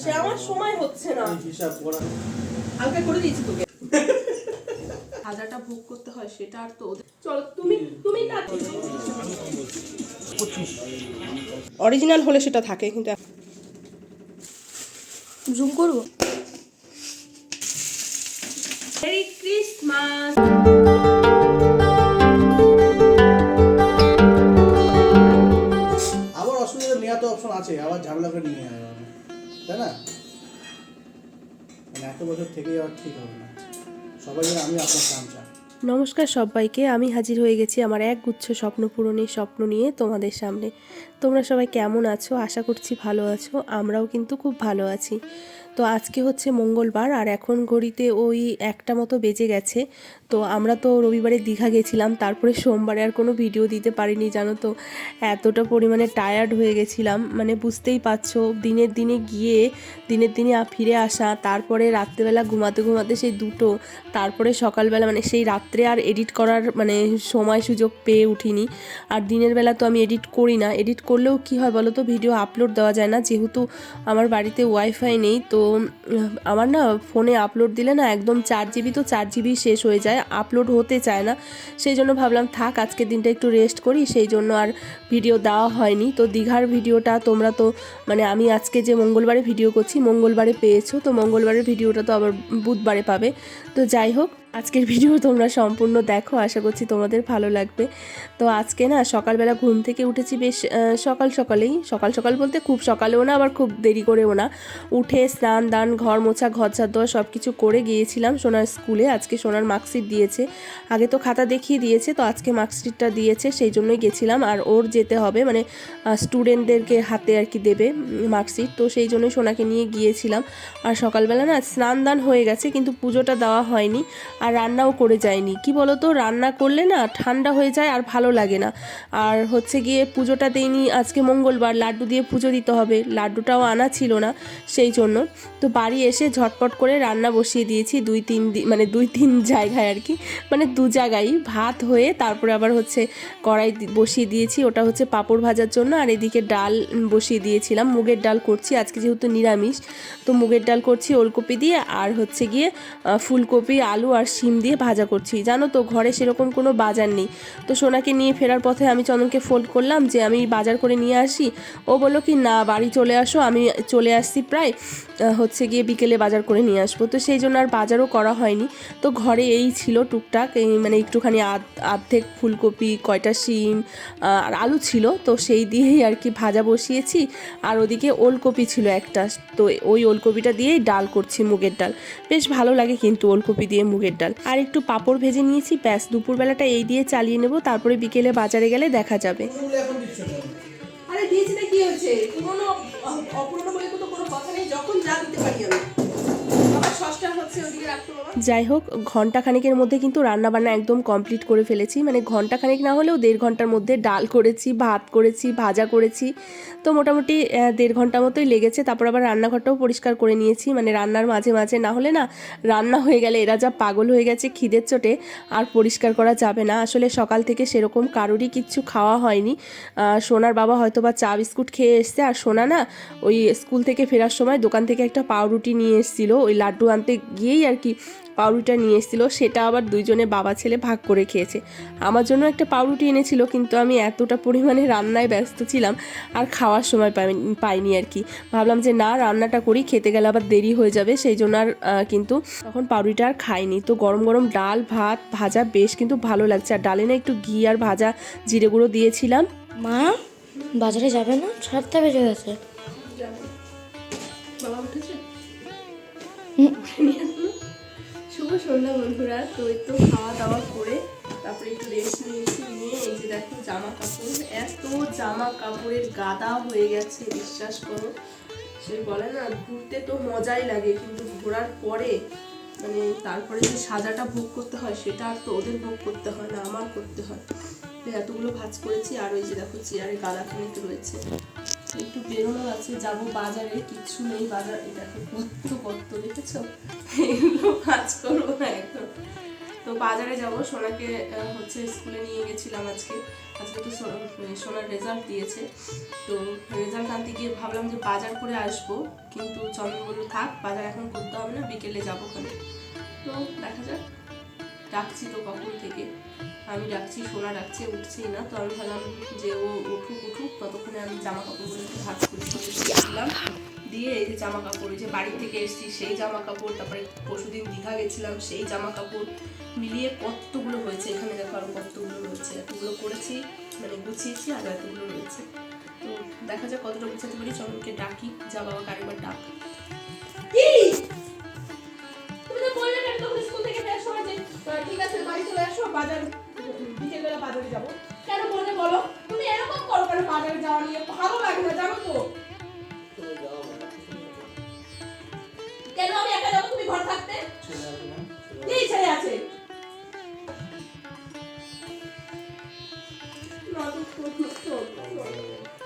সে আমার সময় হচ্ছে না। হিসাব করা। হালকা করে দিয়েছি তোকে। হাজারটা ভোগ করতে হয় সেটা আর তো চলো তুমি তুমি অরিজিনাল হলে সেটা থাকে কিন্তু জুম করব? Merry Christmas. আবার অসুবিধা নেওয়া তো অপশন আছে আবার ঝামেলা করে নিয়ে তাই না? মানে এত বছর থেকে আর ঠিক হবে না। সবাই আমি আপনার চাই। নমস্কার সবাইকে, আমি হাজির হয়ে গেছি আমার এক গুচ্ছ স্বপ্ন পূরণের স্বপ্ন নিয়ে তোমাদের সামনে। তোমরা সবাই কেমন আছো? আশা করছি ভালো আছো। আমরাও কিন্তু খুব ভালো আছি। তো আজকে হচ্ছে মঙ্গলবার আর এখন ঘড়িতে ওই একটা মতো বেজে গেছে। তো আমরা তো রবিবারে দীঘা গেছিলাম, তারপরে সোমবারে আর কোনো ভিডিও দিতে পারিনি, জানো তো? এতটা পরিমাণে টায়ার্ড হয়ে গেছিলাম মানে বুঝতেই পারছ, দিনের দিনে গিয়ে, দিনের দিনে ফিরে আসা, তারপরে রাত্রেবেলা ঘুমাতে ঘুমাতে সেই দুটো, তারপরে সকালবেলা মানে সেই রাত্রে আর এডিট করার মানে সময় সুযোগ পেয়ে উঠিনি। আর দিনের বেলা তো আমি এডিট করি না এডিট করলেও কি হয় বলো তো ভিডিও আপলোড দেওয়া যায় না, যেহেতু আমার বাড়িতে ওয়াইফাই নেই, তো আমার না ফোনে আপলোড দিলে না একদম চার জিবি তো চার জিবি শেষ হয়ে যায় আপলোড হতে চায় না। সেই জন্য ভাবলাম থাক, আজকের দিনটা একটু রেস্ট করি, সেই জন্য আর ভিডিও দেওয়া হয়নি। তো দীঘার ভিডিওটা তোমরা তো মানে আমি আজকে যে মঙ্গলবারে ভিডিও করছি, মঙ্গলবারে পেয়েছ, তো মঙ্গলবারের ভিডিওটা তো আবার বুধবারে পাবে। তো যাই হোক আজকের ভিডিও তোমরা সম্পূর্ণ দেখো, আশা করছি তোমাদের ভালো লাগবে। তো আজকে না সকালবেলা ঘুম থেকে উঠেছি বেশ সকাল সকালেই। সকাল সকাল বলতে খুব সকালেও না, আবার খুব দেরি করেও না। উঠে স্নান দান, ঘর মোছা, ঘর ঝাড় দেওয়া সব কিছু করে গিয়েছিলাম সোনার স্কুলে। আজকে সোনার মার্কশিট দিয়েছে। আগে তো খাতা দেখিয়ে দিয়েছে, তো আজকে মার্কশিটটা দিয়েছে, সেই জন্যই গেছিলাম। আর ওর যেতে হবে মানে স্টুডেন্টদেরকে হাতে আর কি দেবে মার্কশিট। তো সেই জন্যই সোনাকে নিয়ে গিয়েছিলাম। আর সকালবেলা না স্নান দান হয়ে গেছে, কিন্তু পুজোটা দেওয়া হয়নি। আর রান্নাও করে যায়নি। কি বলো তো রান্না করলে না ঠান্ডা হয়ে যায় আর ভালো লাগে না। আর হচ্ছে গিয়ে পুজোটা দেয়নি আজকে মঙ্গলবার লাড্ডু দিয়ে পুজো দিতে হবে। লাড্ডুটাও আনা ছিল না সেই জন্য। তো বাড়ি এসে ঝটপট করে রান্না বসিয়ে দিয়েছি দুই তিন মানে দুই তিন জায়গায় আর কি। মানে দু জায়গায়। ভাত হয়ে তারপরে আবার হচ্ছে কড়াই বসিয়ে দিয়েছি। ওটা হচ্ছে পাঁপড় ভাজার জন্য। আর এদিকে ডাল বসিয়ে দিয়েছিলাম। মুগের ডাল করছি। আজকে যেহেতু নিরামিষ, তো মুগের ডাল করছি ওলকপি দিয়ে। আর হচ্ছে গিয়ে ফুলকপি, আলু আর শিম দিয়ে ভাজা করছি। জানো তো, ঘরে সেরকম কোনো বাজার নেই। তো সোনাকে নিয়ে ফেরার পথে আমি চন্দনকে ফোন করলাম যে, আমি বাজার করে নিয়ে আসি। ও বলল কি, না, বাড়ি চলে আসো, আমি চলে আসছি প্রায় হচ্ছে গিয়ে বিকেলে বাজার করে নিয়ে আসব। তো সেই জন্য আর বাজারও করা হয়নি। তো ঘরে এই ছিল টুকটাক, এই মানে একটুখানি আর্ধেক ফুলকপি, কয়টা শিম আর আলু ছিল। তো সেই দিয়েই আর কি ভাজা বসিয়েছি। আর ওদিকে ওলকপি ছিল একটা। তো ওই ওলকপিটা দিয়েই ডাল করছি, মুগের ডাল। বেশ ভালো লাগে কিন্তু ওলকপি দিয়ে মুগের ডাল। আর একটু পাপড় ভেজে নিয়েছি, ব্যাস দুপুরবেলাটা এই দিয়ে চালিয়ে নেব, তারপরে বিকেলে বাজারে গেলে দেখা যাবে? আরে দিয়েছি না, কি হয়েছে? অপূর্ণ বলে কোনো কথা নেই, যখন যা দিতে পারি আমি। যাই হোক ঘণ্টা খানেকের মধ্যে কিন্তু রান্নাবান্না একদম কমপ্লিট করে ফেলেছি। মানে ঘণ্টা খানেক না হলেও দেড় ঘণ্টার মধ্যে ডাল করেছি, ভাত করেছি, ভাজা করেছি। তো মোটামুটি দেড় ঘণ্টা মতোই লেগেছে। তারপর আবার রান্নাঘরটাও পরিষ্কার করে নিয়েছি। মানে রান্নার মাঝে মাঝে না হলে না রান্না হয়ে গেলে এরা যা পাগল হয়ে গেছে খিদের চোটে আর পরিষ্কার করা যাবে না। আসলে সকাল থেকে সেরকম কারোরই কিচ্ছু খাওয়া হয়নি। সোনার বাবা হয়তো বা চা বিস্কুট খেয়ে এসছে। আর সোনা না ওই স্কুল থেকে ফেরার সময় দোকান থেকে একটা পাউরুটি নিয়ে এসেছিল। ওই লাড্ডু আনতে গিয়েই আর কি পাউরুটিটা নিয়ে এসেছিল। সেটা আবার দুইজনে বাবা, ছেলে ভাগ করে খেয়েছে। আমার জন্য একটা পাউরুটি এনেছিল, কিন্তু আমি এতটা পরিমাণে রান্নায় ব্যস্ত ছিলাম আর খাওয়ার সময় পাইনি আর কি। ভাবলাম যে না, রান্নাটা করি, খেতে গেলে আবার দেরি হয়ে যাবে, সেই জন্য আর কিন্তু তখন পাউরুটিটা আর খাইনি। তো গরম গরম ডাল, ভাত, ভাজা বেশ কিন্তু ভালো লাগছে। আর ডালে না একটু ঘি আর ভাজা জিরে গুঁড়ো দিয়েছিলাম। মা, বাজারে যাবে না? সাতটা বেজে গেছে। শুভ সন্ধ্যা বন্ধুরা। তো তো খাওয়া দাওয়া করে তারপরে একটু রেস্ট নিয়েছি নিয়ে এই যে দেখো জামা কাপড় এত জামা কাপড়ের গাদা হয়ে গেছে, বিশ্বাস করো। সে বলে না, ঘুরতে তো মজাই লাগে, কিন্তু ঘোরার পরে মানে তারপরে যে সাজাটা ভোগ করতে হয়, সেটা আর তো ওদের ভোগ করতে হয় না, আমার করতে হয়। এতগুলো ভাজ করেছি, আর ওই যে দেখো চেয়ারে গাদা খানিক রয়েছে। একটু বেরোনো আছে, যাব বাজারে, কিচ্ছু নেই বাজার দেখো কত কত দেখেছ? এগুলো কাজ করব না একদম তো বাজারে যাব, সোনাকে হচ্ছে স্কুলে নিয়ে গেছিলাম আজকে। আজকে তো সো- সোনার রেজাল্ট দিয়েছে। তো রেজাল্ট আনতে গিয়ে ভাবলাম যে বাজার করে আসব, কিন্তু চন্দন বলল, থাক, বাজার এখন করতে হবে না, বিকেলে যাব ওখানে। তো দেখা যাক, ডাকছি তো কখন থেকে। আমি ডাকছি, সোনা ডাকছে, উঠছেই না। তো আমি ভাবলাম যে ও উঠুক উঠুক। ততক্ষণে আমি জামা কাপড়গুলো একটু ভাগ করে দিলাম দিয়ে এই যে জামা কাপড় যে বাড়ি থেকে এসেছি সেই জামা কাপড় তারপরে পরশুদিন দীঘা গেছিলাম, সেই জামা কাপড় মিলিয়ে কতগুলো হয়েছে? এখানে দেখো আরও কতগুলো রয়েছে এতগুলো করেছি মানে গুছিয়েছি, আর এতগুলো রয়েছে তো দেখা যাক কতটা গুছাতে পারি। চন্দনকে ডাকি, যা বাবা আরেকবার ডাক। ঠিক আছে, বাড়ি চলে আসো, বাজার বিকেলবেলা বাজারে যাব। কেন বললে বলো? তুমি এরকম করো কেন বাজারে যাওয়া নিয়ে? ভালো লাগে না জানো তো। কেন আমি একা যাব? তুমি ঘর থাকতে? এই ছেলে আছে?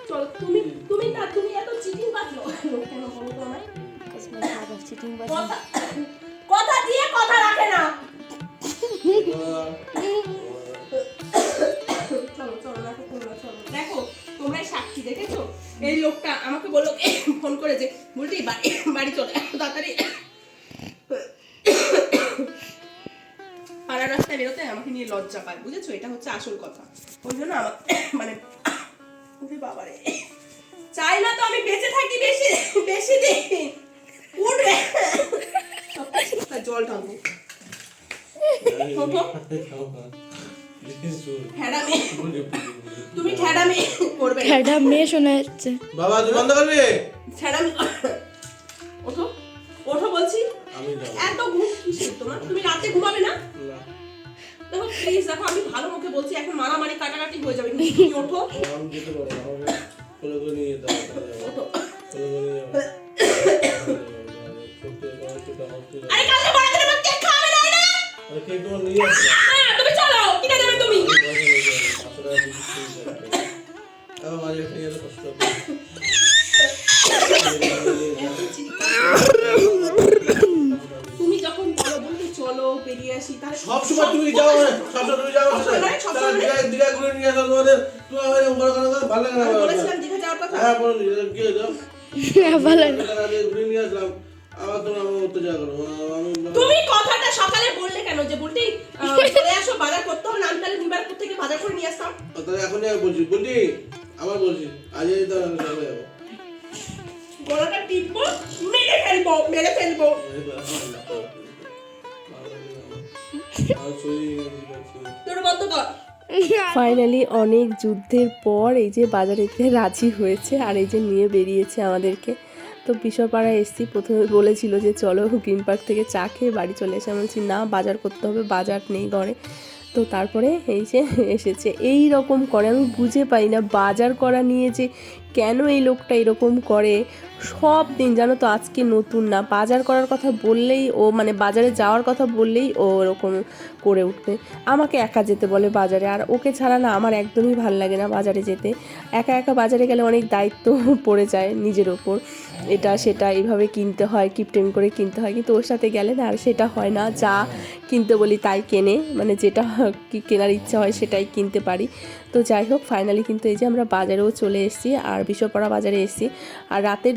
চল, তুমি তুমি না তুমি এত চিটিং বাজলো কেন বলো তো আমায় চিটিং কথা বেরোতে আমাকে নিয়ে লজ্জা পায় বুঝেছ? এটা হচ্ছে আসল কথা। ওই জন্য আমার মানে বাবারে। চাই না তো আমি বেঁচে থাকি বেশি বেশি দিন। উঠবে। জল টানবো তুমি করবে শোনা যাচ্ছে। বাবা বন্ধ করবি? ওঠো। ওঠো বলছি। এত ঘুম তোমার? তুমি রাতে ঘুমাবে না? দেখো প্লিজ দেখো, আমি ভালো মুখে বলছি, এখন মারামারি কাটাকাটি হয়ে যাবে। কিন্তু তুমি ওঠো। বাড়িতে যেতে খাবে না করে নিয়ে করো আমি তুমি কথাটা সকালে বললে কেন? যে বলতে চলে আসো বাজার করতে হবে না আমি তাহলে নিবার থেকে বাজার করে নিয়ে আসতাম। তাহলে এখনই আমি বলছি। বলছি আবার বলছি। আজ এই তো আমি চলে যাব। গলাটা টিপবো মেরে ফেলব মেরে ফেলব। তোর বন্ধ কর। ফাইনালি অনেক যুদ্ধের পর এই যে বাজারেতে রাজি হয়েছে আর এই যে নিয়ে বেরিয়েছে আমাদেরকে। তো বিশ্বপাড়া এসছি, প্রথমে বলেছিল যে চলো গ্রিন পার্ক থেকে চা খেয়ে বাড়ি চলে এসে আমি বলছি, না, বাজার করতে হবে, বাজার নেই ঘরে। তো তারপরে এই যে এসেছে। এই রকম করে, আমি বুঝে পাই না বাজার করা নিয়ে যে কেন এই লোকটা এরকম করে। সব দিন জানো তো আজকে নতুন না, বাজার করার কথা বললেই ও মানে বাজারে যাওয়ার কথা বললেই ও ওরকম করে উঠবে। আমাকে একা যেতে বলে বাজারে, আর ওকে ছাড়া না আমার একদমই ভালো লাগে না বাজারে যেতে। একা একা বাজারে গেলে অনেক দায়িত্ব পড়ে যায় নিজের ওপর। এটা সেটা এইভাবে কিনতে হয় কিপটেম করে কিনতে হয়, কিন্তু ওর সাথে গেলে না আর সেটা হয় না। যা কিনতে বলি তাই কেনে মানে যেটা কি কেনার ইচ্ছা হয় সেটাই কিনতে পারি। তো যাই হোক ফাইনালি কিন্তু এই যে আমরা বাজারেও চলে এসেছি, আর বিশ্বপাড়া বাজারে এসেছি। আর রাতের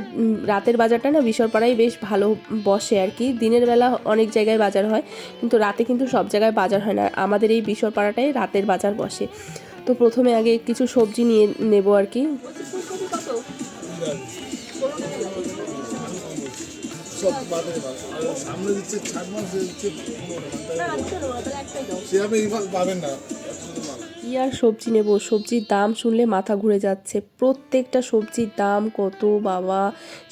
রাতের বাজারটা না বিশ্বপাড়াই বেশ ভালো বসে আর কি। দিনের বেলা অনেক জায়গায় বাজার হয়, কিন্তু রাতে কিন্তু সব জায়গায় বাজার হয় না। আমাদের এই বিশ্বপাড়াটাই রাতের বাজার বসে। তো প্রথমে আগে কিছু সবজি নিয়ে নেব আর কি। সামনে দিচ্ছে ছাড় মাস দিচ্ছে সে আপনি রিফান্ড পাবেন না। কি আর সবজি নেব? সবজির দাম শুনলে মাথা ঘুরে যাচ্ছে। প্রত্যেকটা সবজির দাম কত বাবা?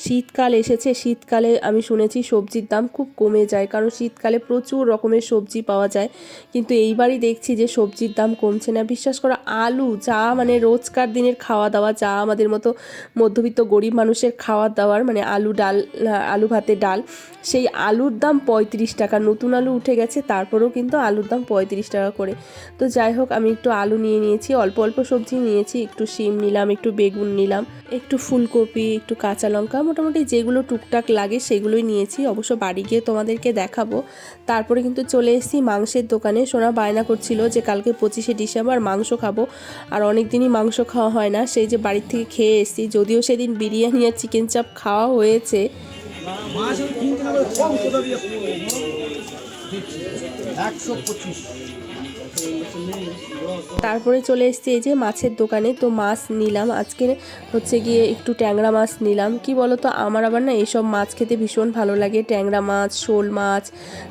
শীতকাল এসেছে, শীতকালে আমি শুনেছি সবজির দাম খুব কমে যায়, কারণ শীতকালে প্রচুর রকমের সবজি পাওয়া যায়। কিন্তু এইবারই দেখছি যে সবজির দাম কমছে না। বিশ্বাস করো, আলু যা মানে রোজকার দিনের খাওয়া দাওয়া যা আমাদের মতো মধ্যবিত্ত গরিব মানুষের খাওয়া দাওয়ার মানে আলু ডাল, আলু ভাতে ডাল, সেই আলুর দাম পঁয়ত্রিশ টাকা। নতুন আলু উঠে গেছে, তারপরেও কিন্তু আলুর দাম পঁয়ত্রিশ টাকা করে। তো যাই হোক, আমি একটু আলু নিয়ে নিয়েছি, অল্প অল্প সবজি নিয়েছি, একটু শিম নিলাম, একটু বেগুন নিলাম, একটু ফুলকপি, একটু কাঁচা লঙ্কা, মোটামুটি যেগুলো টুকটাক লাগে সেগুলোই নিয়েছি। অবশ্য বাড়ি গিয়ে তোমাদেরকে দেখাবো। তারপরে কিন্তু চলে এসেছি মাংসের দোকানে। সোনা বায়না করছিল যে কালকে পঁচিশে ডিসেম্বর মাংস খাব। আর অনেক দিনই মাংস খাওয়া হয় না। সেই যে বাড়ির থেকে খেয়ে এসেছি। যদিও সেদিন বিরিয়ানি আর চিকেন চাপ খাওয়া হয়েছে। একশো পঁচিশ। তারপরে চলে এসেছি এই যে মাছের দোকানে। তো মাছ নিলাম। আজকে হচ্ছে গিয়ে একটু ট্যাংরা মাছ নিলাম। কি বলো তো আমার আবার না এইসব মাছ খেতে ভীষণ ভালো লাগে। ট্যাংরা মাছ শোল মাছ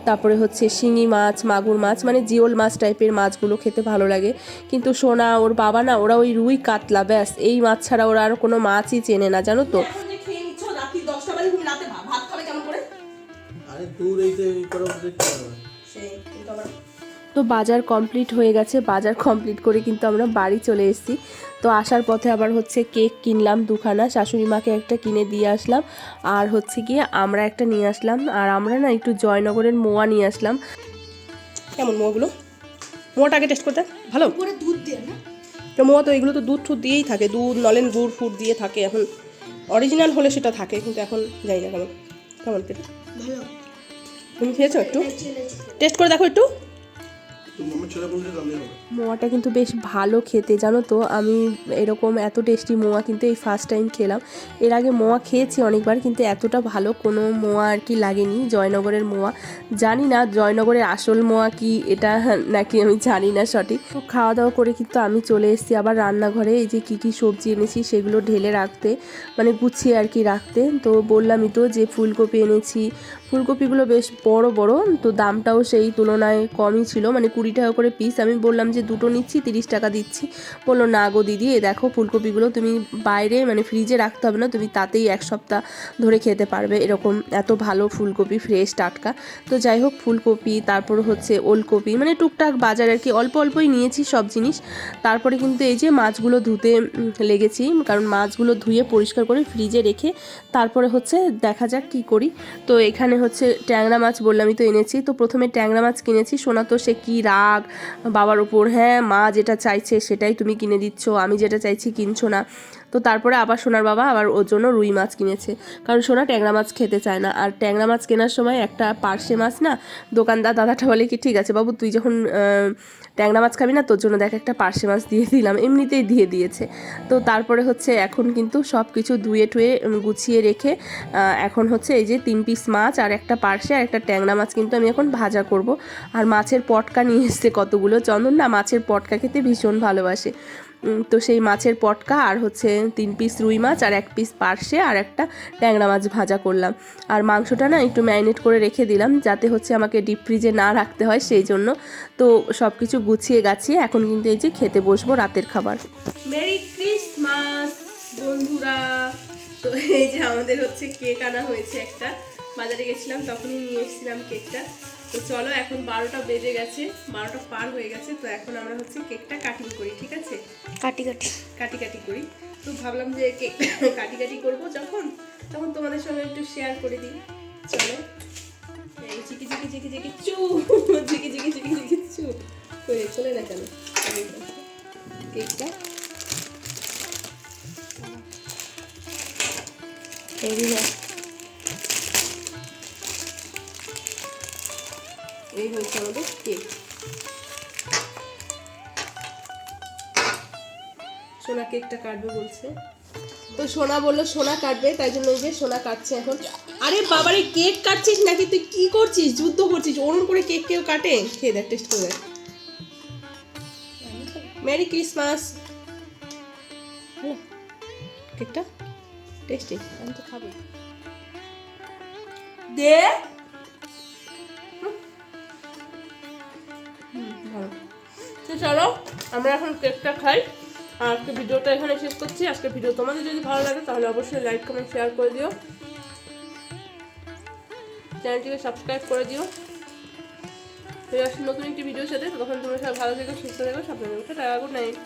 তারপরে হচ্ছে শিঙি মাছ মাগুর মাছ মানে জিওল মাছ টাইপের মাছগুলো খেতে ভালো লাগে। কিন্তু সোনা ওর বাবা না ওরা ওই রুই কাতলা ব্যাস। এই মাছ ছাড়া ওরা আর কোনো মাছই চেনে না জানো তো? আরে দূর এই করে তো বাজার কমপ্লিট হয়ে গেছে। বাজার কমপ্লিট করে কিন্তু আমরা বাড়ি চলে এসেছি। তো আসার পথে আবার হচ্ছে কেক কিনলাম দুখানা। শাশুড়ি মাকে একটা কিনে দিয়ে আসলাম। আর হচ্ছে গিয়ে আমরা একটা নিয়ে আসলাম। আর আমরা না একটু জয়নগরের মোয়া নিয়ে আসলাম। কেমন মোয়াগুলো? মোয়াটা আগে টেস্ট করতে। ভালো? দুধ দিয়ে না? তো মোয়া তো এগুলো তো দুধ টুধ দিয়েই থাকে। দুধ নলেন গুড় ফুট দিয়ে থাকে। এখন অরিজিনাল হলে সেটা থাকে কিন্তু এখন যাই না কেমন। কেমন ভালো। তুমি খেয়েছো একটু? টেস্ট করে দেখো একটু। মোয়াটা কিন্তু বেশ ভালো খেতে, জানো তো? আমি এরকম এত টেস্টি মোয়া কিন্তু এই ফার্স্ট টাইম খেলাম। এর আগে মোয়া খেয়েছি অনেকবার, কিন্তু এতটা ভালো কোনো মোয়া আর কি লাগেনি, জয়নগরের মোয়া। জানি না জয়নগরের আসল মোয়া কি, এটা নাকি আমি জানি না সঠিক। তো খাওয়া দাওয়া করে কিন্তু আমি চলে এসেছি আবার রান্নাঘরে, এই যে কী কী সবজি এনেছি সেগুলো ঢেলে রাখতে মানে গুছিয়ে আর কি রাখতে। তো বললামই তো যে ফুলকপি এনেছি ফুলকপিগুলো বেশ বড় বড়, তো দামটাও সেই তুলনায় কমই ছিল মানে কুড়ি টাকা করে পিস আমি বললাম যে দুটো নিচ্ছি, তিরিশ টাকা দিচ্ছি। বলল, না গো দিদি, এ দেখো ফুলকপিগুলো, তুমি বাইরে মানে ফ্রিজে রাখতে হবে না, তুমি তাতেই এক সপ্তাহ ধরে খেতে পারবে। এরকম এত ভালো ফুলকপি ফ্রেশ টাটকা। তো যাই হোক, ফুলকপি, তারপর হচ্ছে ওলকপি মানে টুকটাক বাজার আর কি, অল্প অল্পই নিয়েছি সব জিনিস। তারপরে কিন্তু এই যে মাছগুলো ধুতে লেগেছি, কারণ মাছগুলো ধুয়ে পরিষ্কার করে ফ্রিজে রেখে, তারপরে হচ্ছে দেখা যাক কি করি। তো এখানে হচ্ছে ট্যাংরা মাছ বললামই তো এনেছি। তো প্রথমে ট্যাংরা মাছ কিনেছি। সোনা তো সে কী রাগ? বাবার ওপর হ্যাঁ মা যেটা চাইছে সেটাই তুমি কিনে দিচ্ছ, আমি যেটা চাইছি কিনছো না। তো তারপরে আবার সোনার বাবা আবার ওর জন্য রুই মাছ কিনেছে। কারণ সোনা ট্যাংরা মাছ খেতে চায় না। আর ট্যাংরা মাছ কেনার সময় একটা পার্শে মাছ না? দোকানদার, দাদাটা বলে কি, ঠিক আছে বাবু, তুই যখন ট্যাংরা মাছ খাবি না, তোর জন্য দেখ একটা পার্শে মাছ দিয়ে দিলাম, এমনিতেই দিয়ে দিয়েছে। তো তারপরে হচ্ছে এখন কিন্তু সব কিছু ধুয়ে টুয়ে গুছিয়ে রেখে এখন হচ্ছে এই যে তিন পিস মাছ আর একটা পার্শে আর একটা ট্যাংরা মাছ কিন্তু আমি এখন ভাজা করব। আর মাছের পটকা নিয়ে এসছে কতগুলো, চন্দন না মাছের পটকা খেতে ভীষণ ভালোবাসে। তো সেই মাছের পটকা আর হচ্ছে তিন পিস রুই মাছ আর এক পিস পার্শে আর একটা ট্যাংরা মাছ ভাজা করলাম। আর মাংসটা না একটু ম্যারিনেট করে রেখে দিলাম যাতে হচ্ছে আমাকে ডিপ ফ্রিজে না রাখতে হয় সেই জন্য। তো সব কিছু গুছিয়ে গাছিয়ে এখন কিন্তু এই যে খেতে বসবো রাতের খাবার। মেরি ক্রিসমাস বন্ধুরা। তো এই যে আমাদের হচ্ছে কেক আনা হয়েছে একটা। বাজারে গেছিলাম, তখনই নিয়ে এসেছিলাম কেকটা তো চলো এখন বারোটা বেজে গেছে বারোটা পার হয়ে গেছে তো এখন আমরা হচ্ছে কেকটা কাটিং করি ঠিক আছে? কাটি কাটি কাটি কাটি করি। তো ভাবলাম যে কেক কাটি কাটি করব যখন তখন তোমাদের সঙ্গে একটু শেয়ার করে দিই। চলো। এই চিকি চিকি চিকি চিকি চু চিকি চিকি চিকি চিকি চু। করে চলে না? কেন কেকটা এই হচ্ছে আমাদের কেক সোনা কেকটা কাটবে বলছে। তো সোনা বলল সোনা কাটবে তাই জন্য ওই যে সোনা কাটছে এখন। আরে বাবারে কেক কাটছিস নাকি? তুই কি করছিস? যুদ্ধ করছিস? ওরম করে কেক কেউ কাটে? খেয়ে দেখ টেস্ট করে দেখ। মেরি ক্রিসমাস কেকটা টেস্টি আমি তো খাব। দে। ভালো। তো চলো, আমরা এখন কেকটা খাই। আর আজকে ভিডিওটা এখানে শেষ করছি। আজকে ভিডিও তোমাদের যদি ভালো লাগে, তাহলে অবশ্যই লাইক কমেন্ট শেয়ার করে দিও। চ্যানেলটিকে সাবস্ক্রাইব করে দিও। ফিরে আসছি নতুন একটি ভিডিও সাথে। তখন তোমরা সবাই ভালো থেকো, সুস্থ থেকো, সাবধানে টাকা গুড নাইট